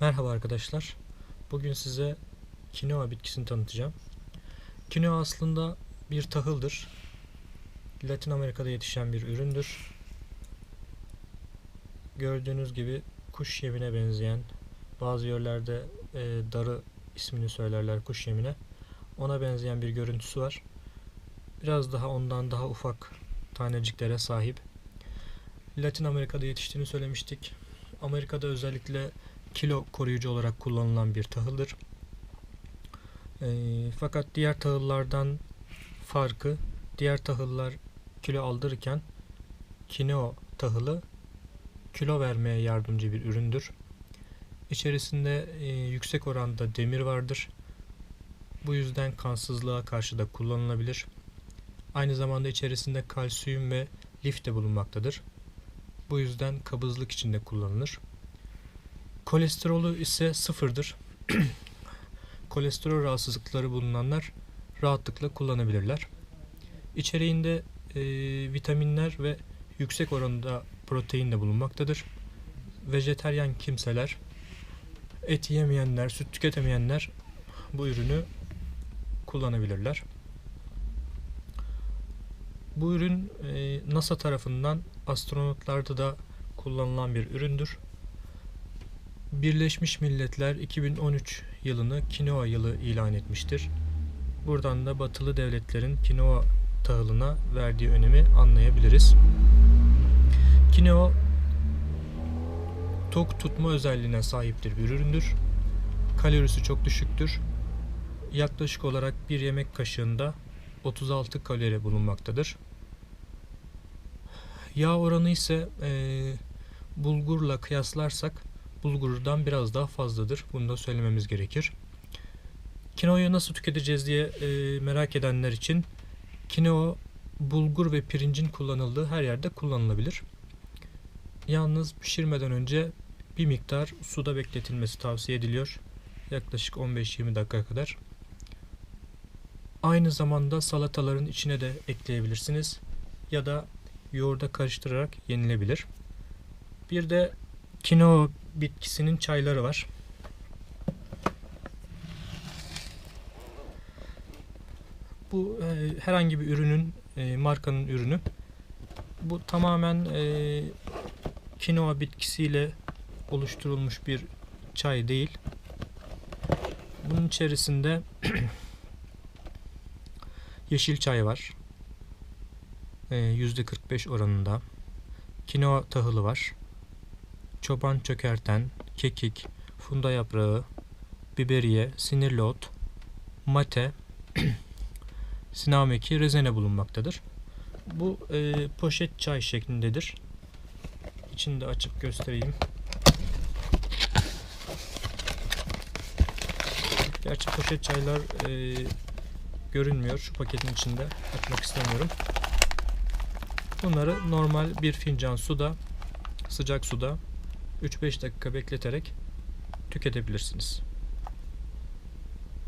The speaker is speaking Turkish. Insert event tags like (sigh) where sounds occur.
Merhaba arkadaşlar. Bugün size kinoa bitkisini tanıtacağım. Kinoa aslında bir tahıldır. Latin Amerika'da yetişen bir üründür. Gördüğünüz gibi kuş yemine benzeyen, bazı yerlerde e, darı ismini söylerler kuş yemine. Ona benzeyen bir görüntüsü var. Biraz daha ondan daha ufak taneciklere sahip. Latin Amerika'da yetiştiğini söylemiştik. Amerika'da özellikle kilo koruyucu olarak kullanılan bir tahıldır. E, fakat diğer tahıllardan farkı diğer tahıllar kilo aldırırken kineo tahılı kilo vermeye yardımcı bir üründür. İçerisinde e, yüksek oranda demir vardır. Bu yüzden kansızlığa karşı da kullanılabilir. Aynı zamanda içerisinde kalsiyum ve lif de bulunmaktadır. Bu yüzden kabızlık için de kullanılır. Kolesterolü ise sıfırdır. (clears throat) Kolesterol rahatsızlıkları bulunanlar rahatlıkla kullanabilirler. İçeriğinde e, vitaminler ve yüksek oranda protein de bulunmaktadır. Vejeteryan kimseler, et yemeyenler, süt tüketemeyenler bu ürünü kullanabilirler. Bu ürün e, NASA tarafından astronotlarda da kullanılan bir üründür. Birleşmiş Milletler 2013 yılını kinoa yılı ilan etmiştir. Buradan da batılı devletlerin kinoa tahılına verdiği önemi anlayabiliriz. Kinoa tok tutma özelliğine sahiptir bir üründür. Kalorisi çok düşüktür. Yaklaşık olarak bir yemek kaşığında 36 kalori bulunmaktadır. Yağ oranı ise e, bulgurla kıyaslarsak bulgurdan biraz daha fazladır. Bunu da söylememiz gerekir. Kinoayı nasıl tüketeceğiz diye e, merak edenler için kinoa bulgur ve pirincin kullanıldığı her yerde kullanılabilir. Yalnız pişirmeden önce bir miktar suda bekletilmesi tavsiye ediliyor. Yaklaşık 15-20 dakika kadar. Aynı zamanda salataların içine de ekleyebilirsiniz. Ya da yoğurda karıştırarak yenilebilir. Bir de kinoa bitkisinin çayları var. Bu e, herhangi bir ürünün, e, markanın ürünü. Bu tamamen e, kinoa bitkisiyle oluşturulmuş bir çay değil. Bunun içerisinde (clears throat) yeşil çay var. E, %45 oranında. Kinoa tahılı var çoban çökerten, kekik, funda yaprağı, biberiye, sinirli ot, mate, (clears throat) sinameki, rezene bulunmaktadır. Bu e, poşet çay şeklindedir. İçini de açıp göstereyim. Gerçi poşet çaylar e, görünmüyor şu paketin içinde. Açmak istemiyorum. Bunları normal bir fincan suda, sıcak suda 3-5 dakika bekleterek tüketebilirsiniz.